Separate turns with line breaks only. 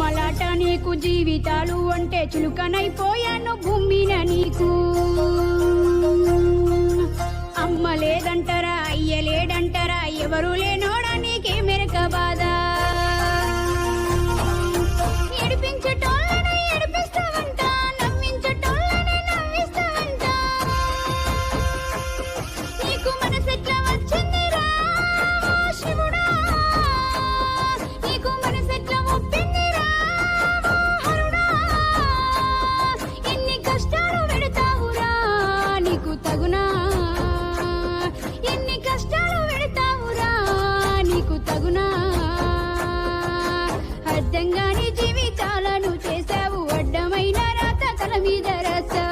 బొమ్మలాట నీకు జీవితాలు అంటే చులుకనైపోయాను భూమిన నీకు. అమ్మ లేదంటారా అయ్య లేడంటారా ఎవరు లే నీకు తగునా? అర్థంగాని జీవితాలను చేశావు అడ్డమైన రాత తల మీద రాసావు